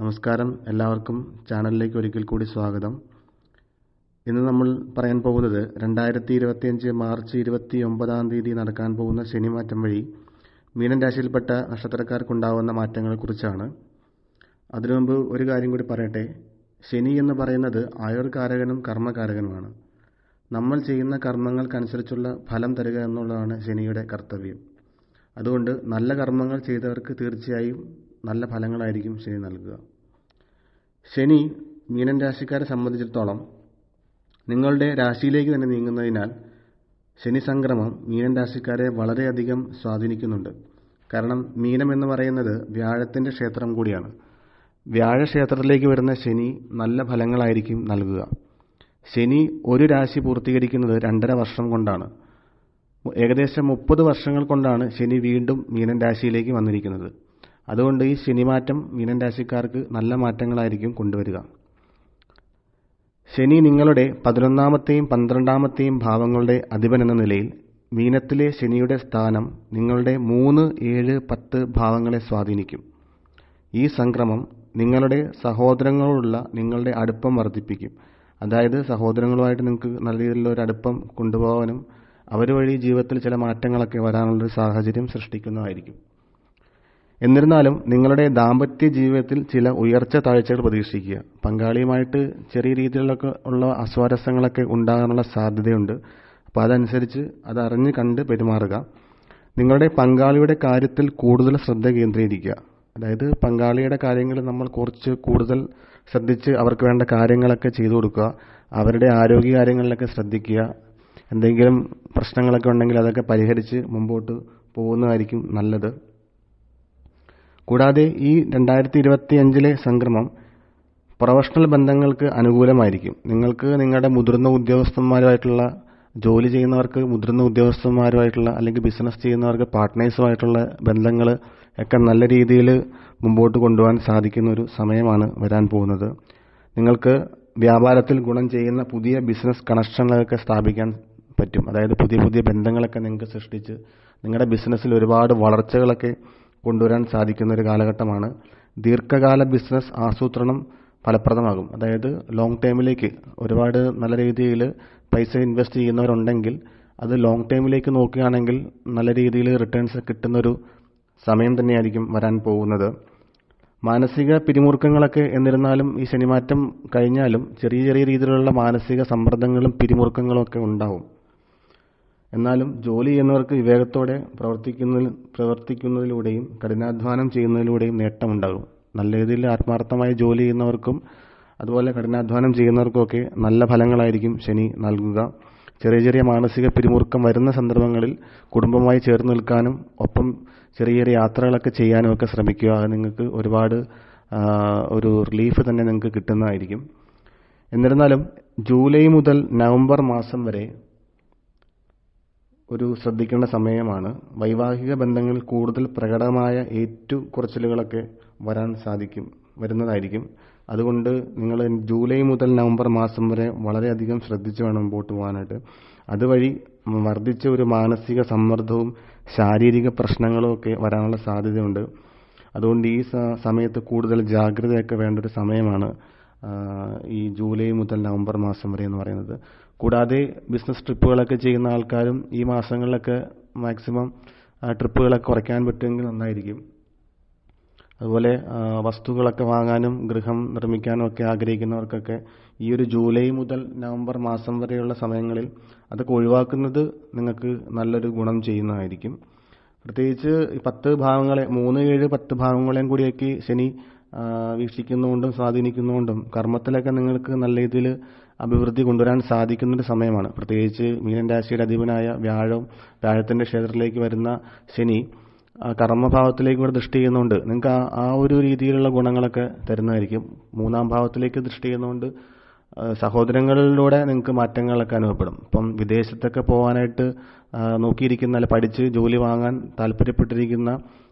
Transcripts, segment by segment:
നമസ്കാരം. എല്ലാവർക്കും ചാനലിലേക്ക് ഒരിക്കൽ കൂടി സ്വാഗതം. ഇന്ന് നമ്മൾ പറയാൻ പോകുന്നത് രണ്ടായിരത്തി ഇരുപത്തിയഞ്ച് മാർച്ച് ഇരുപത്തി ഒമ്പതാം തീയതി നടക്കാൻ പോകുന്ന ശനിമാറ്റം വഴി മീനൻ രാശിയിൽപ്പെട്ട നക്ഷത്രക്കാർക്കുണ്ടാവുന്ന മാറ്റങ്ങളെക്കുറിച്ചാണ്. അതിനു മുമ്പ് ഒരു കാര്യം കൂടി പറയട്ടെ. ശനി എന്ന് പറയുന്നത് ആയുർകാരകനും കർമ്മകാരകനുമാണ്. നമ്മൾ ചെയ്യുന്ന കർമ്മങ്ങൾക്കനുസരിച്ചുള്ള ഫലം തരിക എന്നുള്ളതാണ് ശനിയുടെ കർത്തവ്യം. അതുകൊണ്ട് നല്ല കർമ്മങ്ങൾ ചെയ്തവർക്ക് തീർച്ചയായും നല്ല ഫലങ്ങളായിരിക്കും ശനി നൽകുക. ശനി മീനൻ രാശിക്കാരെ സംബന്ധിച്ചിടത്തോളം നിങ്ങളുടെ രാശിയിലേക്ക് തന്നെ നീങ്ങുന്നതിനാൽ ശനി സംക്രമം മീനൻ രാശിക്കാരെ വളരെയധികം സ്വാധീനിക്കുന്നുണ്ട്. കാരണം മീനം എന്ന് പറയുന്നത് വ്യാഴത്തിന്റെ ക്ഷേത്രം കൂടിയാണ്. വ്യാഴക്ഷേത്രത്തിലേക്ക് വരുന്ന ശനി നല്ല ഫലങ്ങളായിരിക്കും നൽകുക. ശനി ഒരു രാശി പൂർത്തീകരിക്കുന്നത് രണ്ടര വർഷം കൊണ്ടാണ്. ഏകദേശം മുപ്പത് വർഷങ്ങൾ കൊണ്ടാണ് ശനി വീണ്ടും മീനൻ രാശിയിലേക്ക് വന്നിരിക്കുന്നത്. അതുകൊണ്ട് ഈ ശനിമാറ്റം മീനൻ രാശിക്കാർക്ക് നല്ല മാറ്റങ്ങളായിരിക്കും കൊണ്ടുവരിക. ശനി നിങ്ങളുടെ പതിനൊന്നാമത്തെയും പന്ത്രണ്ടാമത്തെയും ഭാവങ്ങളുടെ അധിപൻ എന്ന നിലയിൽ മീനത്തിലെ ശനിയുടെ സ്ഥാനം നിങ്ങളുടെ മൂന്ന് ഏഴ് പത്ത് ഭാവങ്ങളെ സ്വാധീനിക്കും. ഈ സംക്രമം നിങ്ങളുടെ സഹോദരങ്ങളോടുള്ള നിങ്ങളുടെ അടുപ്പം വർദ്ധിപ്പിക്കും. അതായത് സഹോദരങ്ങളുമായിട്ട് നിങ്ങൾക്ക് നല്ല രീതിയിലുള്ള ഒരു അടുപ്പം കൊണ്ടുപോകാനും അവർ വഴി ജീവിതത്തിൽ ചില മാറ്റങ്ങളൊക്കെ വരാനുള്ളൊരു സാഹചര്യം സൃഷ്ടിക്കുന്നതായിരിക്കും. എന്നിരുന്നാലും നിങ്ങളുടെ ദാമ്പത്യ ജീവിതത്തിൽ ചില ഉയർച്ച താഴ്ചകൾ പ്രതീക്ഷിക്കുക. പങ്കാളിയുമായിട്ട് ചെറിയ രീതിയിലൊക്കെ ഉള്ള അസ്വാരസ്യങ്ങളൊക്കെ ഉണ്ടാകാനുള്ള സാധ്യതയുണ്ട്. അപ്പോൾ അതനുസരിച്ച് അതറിഞ്ഞ് കണ്ട് പെരുമാറുക. നിങ്ങളുടെ പങ്കാളിയുടെ കാര്യത്തിൽ കൂടുതൽ ശ്രദ്ധ കേന്ദ്രീകരിക്കുക. അതായത് പങ്കാളിയുടെ കാര്യങ്ങൾ നമ്മൾ കുറച്ച് കൂടുതൽ ശ്രദ്ധിച്ച് അവർക്ക് വേണ്ട കാര്യങ്ങളൊക്കെ ചെയ്തു കൊടുക്കുക. അവരുടെ ആരോഗ്യ കാര്യങ്ങളിലൊക്കെ ശ്രദ്ധിക്കുക. എന്തെങ്കിലും പ്രശ്നങ്ങളൊക്കെ ഉണ്ടെങ്കിൽ അതൊക്കെ പരിഹരിച്ച് മുമ്പോട്ട് പോകുന്നതായിരിക്കും നല്ലത്. കൂടാതെ ഈ രണ്ടായിരത്തി ഇരുപത്തി അഞ്ചിലെ സംക്രമം പ്രൊഫഷണൽ ബന്ധങ്ങൾക്ക് അനുകൂലമായിരിക്കും. നിങ്ങൾക്ക് നിങ്ങളുടെ മുതിർന്ന ഉദ്യോഗസ്ഥന്മാരുമായിട്ടുള്ള ജോലി ചെയ്യുന്നവർക്ക് മുതിർന്ന ഉദ്യോഗസ്ഥന്മാരുമായിട്ടുള്ള അല്ലെങ്കിൽ ബിസിനസ് ചെയ്യുന്നവർക്ക് പാർട്ട്നേഴ്സുമായിട്ടുള്ള ബന്ധങ്ങൾ ഒക്കെ നല്ല രീതിയിൽ മുമ്പോട്ട് കൊണ്ടുപോകാൻ സാധിക്കുന്ന ഒരു സമയമാണ് വരാൻ പോകുന്നത്. നിങ്ങൾക്ക് വ്യാപാരത്തിൽ ഗുണം ചെയ്യുന്ന പുതിയ ബിസിനസ് കണക്ഷനുകളൊക്കെ സ്ഥാപിക്കാൻ പറ്റും. അതായത് പുതിയ പുതിയ ബന്ധങ്ങളൊക്കെ നിങ്ങൾക്ക് സൃഷ്ടിച്ച് നിങ്ങളുടെ ബിസിനസ്സിൽ ഒരുപാട് വളർച്ചകളൊക്കെ കൊണ്ടുവരാൻ സാധിക്കുന്ന ഒരു കാലഘട്ടമാണ്. ദീർഘകാല ബിസിനസ് ആസൂത്രണം ഫലപ്രദമാകും. അതായത് ലോങ് ടൈമിലേക്ക് ഒരുപാട് നല്ല രീതിയിൽ പൈസ ഇൻവെസ്റ്റ് ചെയ്യുന്നവരുണ്ടെങ്കിൽ അത് ലോങ് ടൈമിലേക്ക് നോക്കുകയാണെങ്കിൽ നല്ല രീതിയിൽ റിട്ടേൺസ് കിട്ടുന്നൊരു സമയം തന്നെയായിരിക്കും വരാൻ പോകുന്നത്. മാനസിക പിരിമുറുക്കങ്ങളൊക്കെ എന്നിരുന്നാലും ഈ ശനിമാറ്റം കഴിഞ്ഞാലും ചെറിയ ചെറിയ രീതിയിലുള്ള മാനസിക സമ്മർദ്ദങ്ങളും പിരിമുറുക്കങ്ങളും ഒക്കെ ഉണ്ടാവും. എന്നാലും ജോലി ചെയ്യുന്നവർക്ക് വിവേകത്തോടെ പ്രവർത്തിക്കുന്നതിൽ പ്രവർത്തിക്കുന്നതിലൂടെയും കഠിനാധ്വാനം ചെയ്യുന്നതിലൂടെയും നേട്ടമുണ്ടാകും. നല്ല രീതിയിൽ ആത്മാർത്ഥമായി ജോലി ചെയ്യുന്നവർക്കും അതുപോലെ കഠിനാധ്വാനം ചെയ്യുന്നവർക്കുമൊക്കെ നല്ല ഫലങ്ങളായിരിക്കും ശനി നൽകുക. ചെറിയ ചെറിയ മാനസിക പിരിമുറുക്കം വരുന്ന സന്ദർഭങ്ങളിൽ കുടുംബമായി ചേർന്ന് നിൽക്കാനും ഒപ്പം ചെറിയ ചെറിയ യാത്രകളൊക്കെ ചെയ്യാനും ഒക്കെ ശ്രമിക്കുക. അത് നിങ്ങൾക്ക് ഒരുപാട് ഒരു റിലീഫ് തന്നെ നിങ്ങൾക്ക് കിട്ടുന്നതായിരിക്കും. എന്നിരുന്നാലും ജൂലൈ മുതൽ നവംബർ മാസം വരെ ഒരു ശ്രദ്ധിക്കേണ്ട സമയമാണ്. വൈവാഹിക ബന്ധങ്ങളിൽ കൂടുതൽ പ്രകടമായ ഏറ്റുകുറച്ചിലുകളൊക്കെ വരാൻ സാധിക്കും വരുന്നതായിരിക്കും. അതുകൊണ്ട് നിങ്ങൾ ജൂലൈ മുതൽ നവംബർ മാസം വരെ വളരെയധികം ശ്രദ്ധിച്ചു വേണം മുമ്പോട്ട് പോകാനായിട്ട്. അതുവഴി വർദ്ധിച്ച ഒരു മാനസിക സമ്മർദ്ദവും ശാരീരിക പ്രശ്നങ്ങളും ഒക്കെ വരാനുള്ള സാധ്യതയുണ്ട്. അതുകൊണ്ട് ഈ സമയത്ത് കൂടുതൽ ജാഗ്രതയൊക്കെ വേണ്ട ഒരു സമയമാണ് ഈ ജൂലൈ മുതൽ നവംബർ മാസം വരെ എന്ന് പറയുന്നത്. കൂടാതെ ബിസിനസ് ട്രിപ്പുകളൊക്കെ ചെയ്യുന്ന ആൾക്കാരും ഈ മാസങ്ങളിലൊക്കെ മാക്സിമം ട്രിപ്പുകളൊക്കെ കുറയ്ക്കാൻ പറ്റുമെങ്കിൽ നന്നായിരിക്കും. അതുപോലെ വസ്തുക്കളൊക്കെ വാങ്ങാനും ഗൃഹം നിർമ്മിക്കാനും ഒക്കെ ആഗ്രഹിക്കുന്നവർക്കൊക്കെ ഈ ഒരു ജൂലൈ മുതൽ നവംബർ മാസം വരെയുള്ള സമയങ്ങളിൽ അതൊക്കെ ഒഴിവാക്കുന്നത് നിങ്ങൾക്ക് നല്ലൊരു ഗുണം ചെയ്യുന്നതായിരിക്കും. പ്രത്യേകിച്ച് പത്ത് ഭാവങ്ങളെ മൂന്ന് ഏഴ് പത്ത് ഭാവങ്ങളെയും കൂടിയൊക്കെ ശനി വീക്ഷിക്കുന്നതുകൊണ്ടും സ്വാധീനിക്കുന്നതുകൊണ്ടും കർമ്മത്തിലൊക്കെ നിങ്ങൾക്ക് നല്ല രീതിയിൽ അഭിവൃദ്ധി കൊണ്ടുവരാൻ സാധിക്കുന്നൊരു സമയമാണ്. പ്രത്യേകിച്ച് മീനൻ രാശിയുടെ അധിപനായ വ്യാഴവും വ്യാഴത്തിന്റെ ക്ഷേത്രത്തിലേക്ക് വരുന്ന ശനി കർമ്മഭാവത്തിലേക്ക് കൂടെ ദൃഷ്ടി ചെയ്യുന്നതുകൊണ്ട് നിങ്ങൾക്ക് ആ ആ ഒരു രീതിയിലുള്ള ഗുണങ്ങളൊക്കെ തരുന്നതായിരിക്കും. മൂന്നാം ഭാവത്തിലേക്ക് ദൃഷ്ടി ചെയ്യുന്നതുകൊണ്ട് സഹോദരങ്ങളിലൂടെ നിങ്ങൾക്ക് മാറ്റങ്ങളൊക്കെ അനുഭവപ്പെടും. ഇപ്പം വിദേശത്തൊക്കെ പോകാനായിട്ട് നോക്കിയിരിക്കുന്ന അല്ലെ പഠിച്ച് ജോലി വാങ്ങാൻ താല്പര്യപ്പെട്ടിരിക്കുന്ന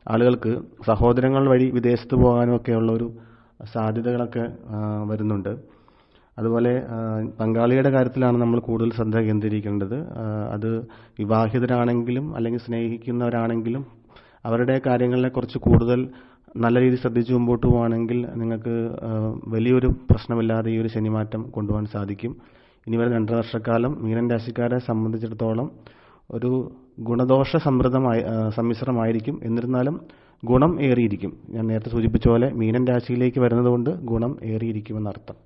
ആളുകൾക്ക് സഹോദരങ്ങൾ വഴി വിദേശത്ത് പോകാനും ഒക്കെയുള്ള ഒരു സാധ്യതകളൊക്കെ വരുന്നുണ്ട്. അതുപോലെ പങ്കാളിയുടെ കാര്യത്തിലാണ് നമ്മൾ കൂടുതൽ ശ്രദ്ധ കേന്ദ്രീകരിക്കേണ്ടത്. അത് വിവാഹിതരാണെങ്കിലും അല്ലെങ്കിൽ സ്നേഹിക്കുന്നവരാണെങ്കിലും അവരുടെ കാര്യങ്ങളെ കുറിച്ച് കൂടുതൽ നല്ല രീതിയിൽ ശ്രദ്ധിച്ച് മുമ്പോട്ട് പോവുകയാണെങ്കിൽ നിങ്ങൾക്ക് വലിയൊരു പ്രശ്നമില്ലാതെ ഈ ഒരു ശനിമാറ്റം കൊണ്ടുപോകാൻ സാധിക്കും. ഇനി വരുന്ന രണ്ടര വർഷക്കാലം മീനൻ രാശിക്കാരെ സംബന്ധിച്ചിടത്തോളം ഒരു ഗുണദോഷ സമൃദ്ധമായ സമ്മിശ്രമായിരിക്കും. എന്നിരുന്നാലും ഗുണം ഏറിയിരിക്കും. ഞാൻ നേരത്തെ സൂചിപ്പിച്ച പോലെ മീനൻ രാശിയിലേക്ക് വരുന്നതുകൊണ്ട് ഗുണം ഏറിയിരിക്കുമെന്നർത്ഥം.